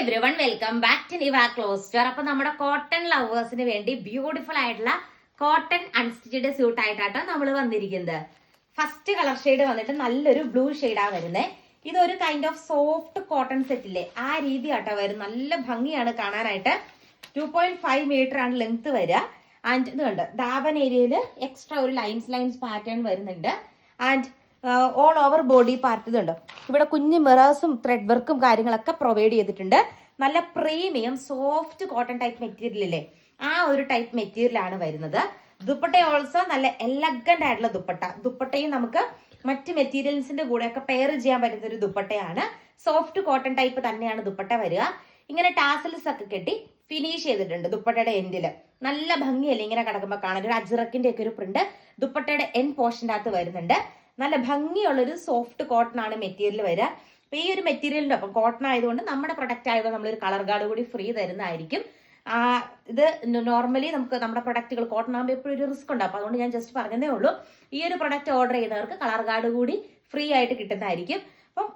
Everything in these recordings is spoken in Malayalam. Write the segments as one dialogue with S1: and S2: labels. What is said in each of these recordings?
S1: Every one welcome back to നിവ സ്റ്റോർ അപ്പൊ നമ്മുടെ കോട്ടൺ ലവേഴ്സിന് വേണ്ടി ബ്യൂട്ടിഫുൾ ആയിട്ടുള്ള കോട്ടൺ അൺസ്റ്റിച്ചഡ് സ്യൂട്ട് ആയിട്ടാണ് നമ്മൾ വന്നിരിക്കുന്നത്. ഫസ്റ്റ് കളർ ഷെയ്ഡ് വന്നിട്ട് നല്ലൊരു ബ്ലൂ ഷെയ്ഡാ വരുന്നത് ഇതൊരു കൈൻഡ് ഓഫ് സോഫ്റ്റ് കോട്ടൺ സെറ്റില്ലേ ആ രീതി ആട്ടോ വരും. നല്ല ഭംഗിയാണ് കാണാനായിട്ട്. ടു പോയിന്റ് ഫൈവ് മീറ്റർ ആണ് ലെങ്ത് വരിക. ആൻഡ് ഇത് കണ്ട്? ദാവൻ ഏരിയയിൽ എക്സ്ട്രാ ഒരു ലൈൻസ് ലൈൻസ് പാറ്റേൺ വരുന്നുണ്ട്. And all over body part ഇതുണ്ട്. ഇവിടെ കുഞ്ഞു മിറേഴ്സും ത്രെഡ് വർക്കും കാര്യങ്ങളൊക്കെ പ്രൊവൈഡ് ചെയ്തിട്ടുണ്ട്. നല്ല premium soft cotton type material അല്ലേ ആ ഒരു ടൈപ്പ് മെറ്റീരിയൽ ആണ് വരുന്നത്. ദുപ്പട്ട ഓൾസോ നല്ല എലഗന്റ് ആയിട്ടുള്ള ദുപ്പട്ട. ദുപ്പട്ടയും നമുക്ക് മറ്റ് മെറ്റീരിയൽസിന്റെ കൂടെയൊക്കെ പെയർ ചെയ്യാൻ പറ്റുന്ന ഒരു ദുപ്പട്ടയാണ്. സോഫ്റ്റ് കോട്ടൺ ടൈപ്പ് തന്നെയാണ് ദുപ്പട്ട വരിക. ഇങ്ങനെ ടാസൽസ് ഒക്കെ കെട്ടി ഫിനിഷ് ചെയ്തിട്ടുണ്ട് ദുപ്പട്ടയുടെ എൻഡിൽ നല്ല ഭംഗിയല്ലേ ഇങ്ങനെ കിടക്കുമ്പോൾ കാണാൻ? ഒരു അജിറക്കിന്റെ ഒക്കെ ഒരു പ്രിന്റ് ദുപ്പട്ടയുടെ എൻ പോർഷന്റെ അകത്ത് വരുന്നുണ്ട്. നല്ല ഭംഗിയുള്ളൊരു സോഫ്റ്റ് കോട്ടൺ ആണ് മെറ്റീരിയൽ വരിക അപ്പൊ ഈ ഒരു മെറ്റീരിയലിന്റെ ഒപ്പം കോട്ടൺ ആയതുകൊണ്ട് നമ്മുടെ പ്രൊഡക്റ്റ് ആയതുകൊണ്ട് നമ്മളൊരു കളർ കാർഡ് കൂടി ഫ്രീ തരുന്നതായിരിക്കും. ഇത് നോർമലി നമുക്ക് നമ്മുടെ പ്രൊഡക്റ്റുകൾ കോട്ടൺ ആകുമ്പോൾ എപ്പോഴും ഒരു റിസ്ക് ഉണ്ട് അപ്പൊ അതുകൊണ്ട് ഞാൻ ജസ്റ്റ് പറഞ്ഞതേ ഉള്ളൂ. ഈ ഒരു പ്രൊഡക്റ്റ് ഓർഡർ ചെയ്യുന്നവർക്ക് കളർ കാർഡ് കൂടി ഫ്രീ ആയിട്ട് കിട്ടുന്നതായിരിക്കും. അപ്പം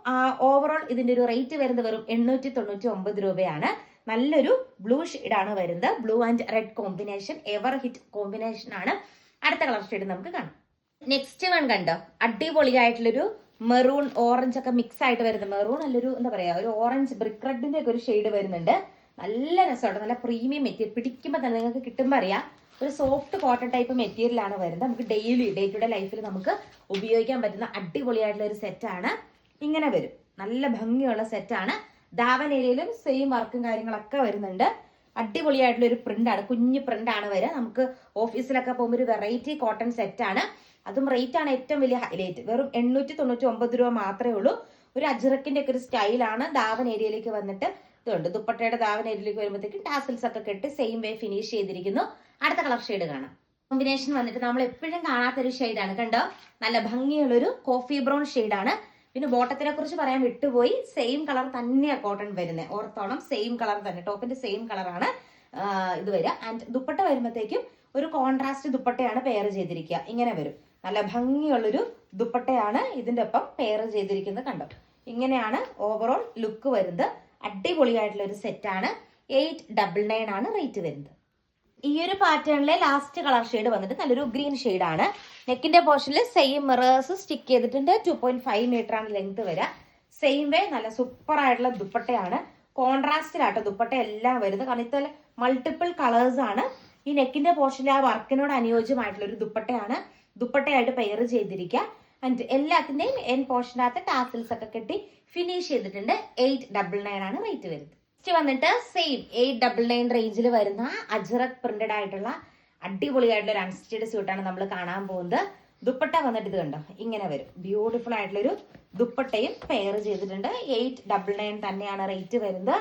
S1: ഓവറോൾ ഇതിന്റെ ഒരു റേറ്റ് വരുന്നത് വെറും എണ്ണൂറ്റി തൊണ്ണൂറ്റി ഒമ്പത് രൂപയാണ്. നല്ലൊരു ബ്ലൂ ആണ് വരുന്നത്. Blue and red combination ever hit combination ആണ്. അടുത്ത കളർ ഷെയ്ഡ് നമുക്ക് കാണാം. നെക്സ്റ്റ് വൺ കണ്ടോ? അടിപൊളിയായിട്ടുള്ളൊരു മെറൂൺ ഓറഞ്ച് ഒക്കെ മിക്സ് ആയിട്ട് വരുന്ന മെറൂൺ നല്ലൊരു എന്താ പറയാ ഒരു ഓറഞ്ച് ബ്രിക്ക് റെഡിന്റെ ഒക്കെ ഒരു ഷെയ്ഡ് വരുന്നുണ്ട്. നല്ല രസമുണ്ട് നല്ല പ്രീമിയം മെറ്റീരിയൽ പിടിക്കുമ്പോൾ തന്നെ നിങ്ങൾക്ക് കിട്ടുമ്പോൾ അറിയാം ഒരു സോഫ്റ്റ് കോട്ടൺ ടൈപ്പ് മെറ്റീരിയൽ ആണ് വരുന്നത്. നമുക്ക് ഡെയിലി ഡേ ടു ഡേ ലൈഫിൽ നമുക്ക് ഉപയോഗിക്കാൻ പറ്റുന്ന അടിപൊളിയായിട്ടുള്ള ഒരു സെറ്റാണ് ഇങ്ങനെ വരും. നല്ല ഭംഗിയുള്ള സെറ്റാണ് ദാവൻ ഏരിയയിലും സെയിം വർക്കും കാര്യങ്ങളൊക്കെ വരുന്നുണ്ട്. അടിപൊളിയായിട്ടുള്ള ഒരു പ്രിന്റ് ആണ്. കുഞ്ഞു പ്രിന്റ് ആണ് വരിക നമുക്ക് ഓഫീസിലൊക്കെ പോകുമ്പോൾ ഒരു വെറൈറ്റി കോട്ടൺ സെറ്റ് ആണ്. അതും റേറ്റ് ആണ് ഏറ്റവും വലിയ ഹൈലൈറ്റ് വെറും എണ്ണൂറ്റി തൊണ്ണൂറ്റി ഒമ്പത് രൂപ മാത്രമേ ഉള്ളൂ. ഒരു അജ്രക്കിന്റെ ഒക്കെ ഒരു സ്റ്റൈലാണ് ദാവൻ ഏരിയയിലേക്ക് വന്നിട്ട് ഇതുണ്ട്. ദുപ്പട്ടയുടെ ദാവൻ ഏരിയയിലേക്ക് വരുമ്പോഴത്തേക്കും ടാസിൽസ് ഒക്കെ കെട്ടി സെയിം വേ ഫിനിഷ് ചെയ്തിരിക്കുന്നു. അടുത്ത കളർ ഷെയ്ഡ് കാണാം. കോമ്പിനേഷൻ വന്നിട്ട് നമ്മൾ എപ്പോഴും കാണാത്തൊരു ഷെയ്ഡാണ് കണ്ടോ? നല്ല ഭംഗിയുള്ളൊരു കോഫി ബ്രൗൺ ഷെയ്ഡാണ് പിന്നെ ബോട്ടത്തിനെ കുറിച്ച് പറയാൻ വിട്ടുപോയി. സെയിം കളർ തന്നെയാണ് കോട്ടൺ വരുന്നത് ഓർത്തോണം സെയിം കളർ തന്നെ. ടോപ്പിന്റെ സെയിം കളറാണ് ഇത് വരിക. ആൻഡ് ദുപ്പട്ട വരുമ്പോഴത്തേക്കും ഒരു കോൺട്രാസ്റ്റ് ദുപ്പട്ടയാണ് പെയർ ചെയ്തിരിക്കുക. ഇങ്ങനെ വരും. നല്ല ഭംഗിയുള്ളൊരു ദുപ്പട്ടയാണ് ഇതിന്റെ ഒപ്പം പെയർ ചെയ്തിരിക്കുന്നത് കണ്ടോ? ഇങ്ങനെയാണ് ഓവറോൾ ലുക്ക് വരുന്നത്. അടിപൊളിയായിട്ടുള്ള ഒരു സെറ്റാണ് എയ്റ്റ് ഡബിൾ നയൻ ആണ് റേറ്റ് വരുന്നത്. ഈ ഒരു പാറ്റേണിലെ ലാസ്റ്റ് കളർ ഷെയ്ഡ് വന്നിട്ട് നല്ലൊരു ഗ്രീൻ ആണ്. നെക്കിന്റെ പോർഷനിൽ സെയിം മിറേഴ്സ് സ്റ്റിക്ക് ചെയ്തിട്ടുണ്ട്. ടു പോയിന്റ് ഫൈവ് മീറ്റർ ആണ് ലെങ്ത് വരിക. സെയിം വേ നല്ല സൂപ്പർ ആയിട്ടുള്ള ദുപ്പട്ടയാണ്. കോൺട്രാസ്റ്റിലാട്ടോ ദുപ്പട്ട എല്ലാം വരുന്നത്. കാരണം ഇത്തരം മൾട്ടിപ്പിൾ കളേഴ്സ് ആണ്. ഈ നെക്കിന്റെ പോർഷനിൽ ആ വർക്കിനോട് അനുയോജ്യമായിട്ടുള്ള ഒരു ദുപ്പട്ടയാണ്. ദുപ്പട്ടയായിട്ട് പെയർ ചെയ്തിരിക്കുക. ആൻഡ് എല്ലാത്തിന്റെയും എൻ പോർഷനകത്ത് ടാസിൽസ് ഒക്കെ കെട്ടി ഫിനിഷ് ചെയ്തിട്ടുണ്ട്. എയ്റ്റ് ഡബിൾ നയൻ ആണ് റേറ്റ് വരുന്നത്. നെക്സ്റ്റ് വന്നിട്ട് സെയിം എയ്റ്റ് ഡബിൾ നയൻ റേഞ്ചിൽ വരുന്ന അജ്രക് പ്രിന്റഡ് ആയിട്ടുള്ള അടിപൊളിയായിട്ടുള്ള ഒരു അൺസ്റ്റിച്ചഡ് സ്യൂട്ടാണ് നമ്മൾ കാണാൻ പോകുന്നത്. ദുപ്പട്ട വന്നിട്ട് ഇത് കണ്ടോ? ഇങ്ങനെ വരും. ബ്യൂട്ടിഫുൾ ആയിട്ടുള്ള ഒരു ദുപ്പട്ടയും പെയർ ചെയ്തിട്ടുണ്ട്. എയ്റ്റ് ഡബിൾ നയൻ തന്നെയാണ് റേറ്റ് വരുന്നത്.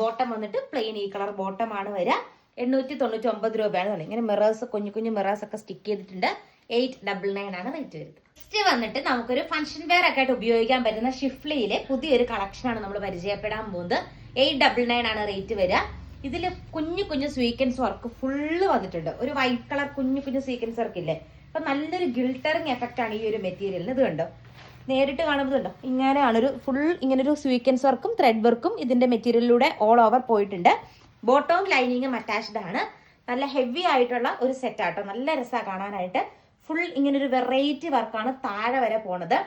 S1: ബോട്ടം വന്നിട്ട് പ്ലെയിൻ ഈ കളർ ബോട്ടം ആണ് വരിക. എണ്ണൂറ്റി തൊണ്ണൂറ്റി ഒമ്പത് രൂപയാണ്. തന്നെ ഇങ്ങനെ മിറേഴ്സ് കുഞ്ഞു കുഞ്ഞു മിറേഴ്സ് ഒക്കെ സ്റ്റിക്ക് ചെയ്തിട്ടുണ്ട്. എയ്റ്റ് ഡബിൾ നയൻ ആണ് റേറ്റ് വരുന്നത്. നെക്സ്റ്റ് വന്നിട്ട് നമുക്കൊരു ഫംഗ്ഷൻ വെയർ ഒക്കെ ആയിട്ട് ഉപയോഗിക്കാൻ പറ്റുന്ന ഷിഫ്ലിയിലെ പുതിയൊരു കളക്ഷൻ ആണ് നമ്മൾ പരിചയപ്പെടാൻ പോകുന്നത്. എയ്റ്റ് ഡബിൾ നയൻ ആണ് റേറ്റ് വരിക. ഇതിൽ കുഞ്ഞു കുഞ്ഞു സ്വീക്കൻസ് വർക്ക് ഫുള്ള് വന്നിട്ടുണ്ട്. ഒരു വൈറ്റ് കളർ കുഞ്ഞു കുഞ്ഞു സ്വീക്കൻസ് വർക്ക് ഇല്ലേ? അപ്പൊ നല്ലൊരു ഗിൽട്ടറിങ് എഫക്റ്റ് ആണ് ഈ ഒരു മെറ്റീരിയലിന് ഇത് കണ്ടോ? നേരിട്ട് കാണുമ്പോൾ ഉണ്ടോ ഇങ്ങനെയാണ് ഒരു ഫുൾ ഇങ്ങനെ ഒരു സ്വീക്കൻസ് വർക്കും ത്രെഡ് വർക്കും ഇതിന്റെ മെറ്റീരിയലിലൂടെ ഓൾ ഓവർ പോയിട്ടുണ്ട്. ബോട്ടവും ലൈനിങ്ങും അറ്റാച്ച്ഡ് ആണ്. നല്ല ഹെവി ആയിട്ടുള്ള ഒരു സെറ്റ് ആട്ടോ. നല്ല രസമാണ് കാണാനായിട്ട്. ഫുൾ ഇങ്ങനെ ഒരു വെറൈറ്റി വർക്കാണ് താഴെ വരെ പോണത്.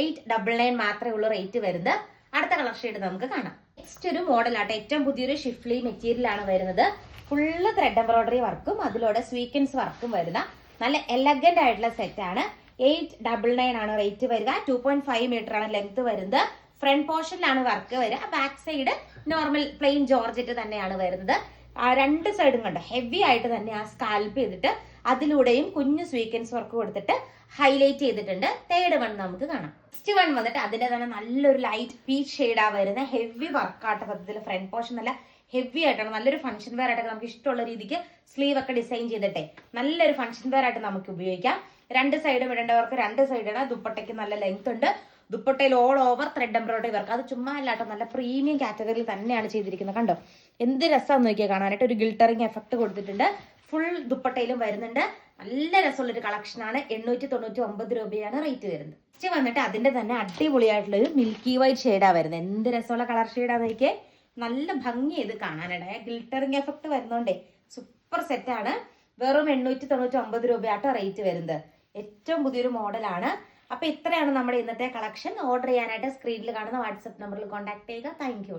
S1: എയ്റ്റ് ഡബിൾ നയൻ മാത്രമേ ഉള്ളൂ റേറ്റ് വരുന്നത്. അടുത്ത കളർ ഷെയ്ഡ് നമുക്ക് കാണാം. നെക്സ്റ്റ് ഒരു മോഡൽ ആട്ടോ. ഏറ്റവും പുതിയൊരു ഷിഫ്ലി മെറ്റീരിയൽ ആണ് വരുന്നത്. ഫുള്ള് ത്രെഡ് എംബ്രോയിഡറി വർക്കും അതിലൂടെ സ്വീക്കൻസ് വർക്കും വരുന്ന നല്ല എലഗന്റ് ആയിട്ടുള്ള സെറ്റ് ആണ്. എയ്റ്റ് ഡബിൾ നയൻ ആണ് റേറ്റ് വരിക. ടു പോയിന്റ് ഫൈവ് മീറ്റർ ആണ് ലെങ്ത് വരുന്നത്. ഫ്രണ്ട് പോർഷനിലാണ് വർക്ക് വരിക. Back side normal plain georgette തന്നെയാണ് വരുന്നത്. ആ രണ്ട് സൈഡും കണ്ടോ? ഹെവി ആയിട്ട് തന്നെ ആ സ്കാൽപ്പ് ചെയ്തിട്ട് അതിലൂടെയും കുഞ്ഞു സ്വീക്കൻസ് വർക്ക് കൊടുത്തിട്ട് ഹൈലൈറ്റ് ചെയ്തിട്ടുണ്ട്. തേർഡ് വൺ നമുക്ക് കാണാം. നെക്സ്റ്റ് വൺ വന്നിട്ട് അതിന്റെ തന്നെ നല്ലൊരു ലൈറ്റ് പീച്ച് ഷെയ്ഡാ വരുന്ന ഹെവി വർക്കാട്ട പദ്ധതിയിൽ ഫ്രണ്ട് പോർഷൻ നല്ല ഹെവി ആയിട്ടാണ്. നല്ലൊരു ഫംഗ്ഷൻ വെയർ ആയിട്ട് നമുക്ക് ഇഷ്ടമുള്ള രീതിക്ക് സ്ലീവ് ഒക്കെ ഡിസൈൻ ചെയ്തിട്ടെ നല്ലൊരു ഫംഗ്ഷൻ വെയർ ആയിട്ട് നമുക്ക് ഉപയോഗിക്കാം. രണ്ട് സൈഡും ഇടേണ്ടവർക്ക് രണ്ട് സൈഡാണ് ദുപ്പട്ടയ്ക്ക് നല്ല ലെങ്ത് ഉണ്ട്. ദുപ്പട്ടയിൽ all over thread embroidery work അത് ചുമ്മാ അല്ലാട്ടോ നല്ല പ്രീമിയം കാറ്റഗറിയിൽ തന്നെയാണ് ചെയ്തിരിക്കുന്നത്. കണ്ടോ? എന്ത് രസമാണെന്ന് നോക്കിയാൽ കാണാനായിട്ട്. ഒരു ഗിൽട്ടറിങ് എഫക്ട് കൊടുത്തിട്ടുണ്ട്. ഫുൾ ദുപ്പട്ടയിലും വരുന്നുണ്ട്. നല്ല രസമുള്ളൊരു കളക്ഷൻ ആണ്. എണ്ണൂറ്റി തൊണ്ണൂറ്റി ഒമ്പത് രൂപയാണ് റേറ്റ് വരുന്നത്. നെക്സ്റ്റ് വന്നിട്ട് അതിന്റെ തന്നെ അടിപൊളിയായിട്ടുള്ള ഒരു മിൽക്കി വൈറ്റ് ഷെയ്ഡാണ് വരുന്നത്. എന്ത് രസമുള്ള കളർ ഷെയ്ഡാന്ന് നോക്കിയേ. നല്ല ഭംഗി ഇത് കാണാനായിട്ട് ഗിൽട്ടറിങ് എഫക്ട് വരുന്നോണ്ടേ. സൂപ്പർ സെറ്റാണ് വെറും എണ്ണൂറ്റി തൊണ്ണൂറ്റി ഒമ്പത് രൂപയാട്ടോ റേറ്റ് വരുന്നത്. ഏറ്റവും പുതിയൊരു മോഡലാണ് അപ്പൊ ഇത്രയാണ് നമ്മുടെ ഇന്നത്തെ കളക്ഷൻ ഓർഡർ ചെയ്യാനായിട്ട് സ്ക്രീനിൽ കാണുന്ന വാട്സപ്പ് നമ്പറിൽ കോൺടാക്ട് ചെയ്യുക. Thank you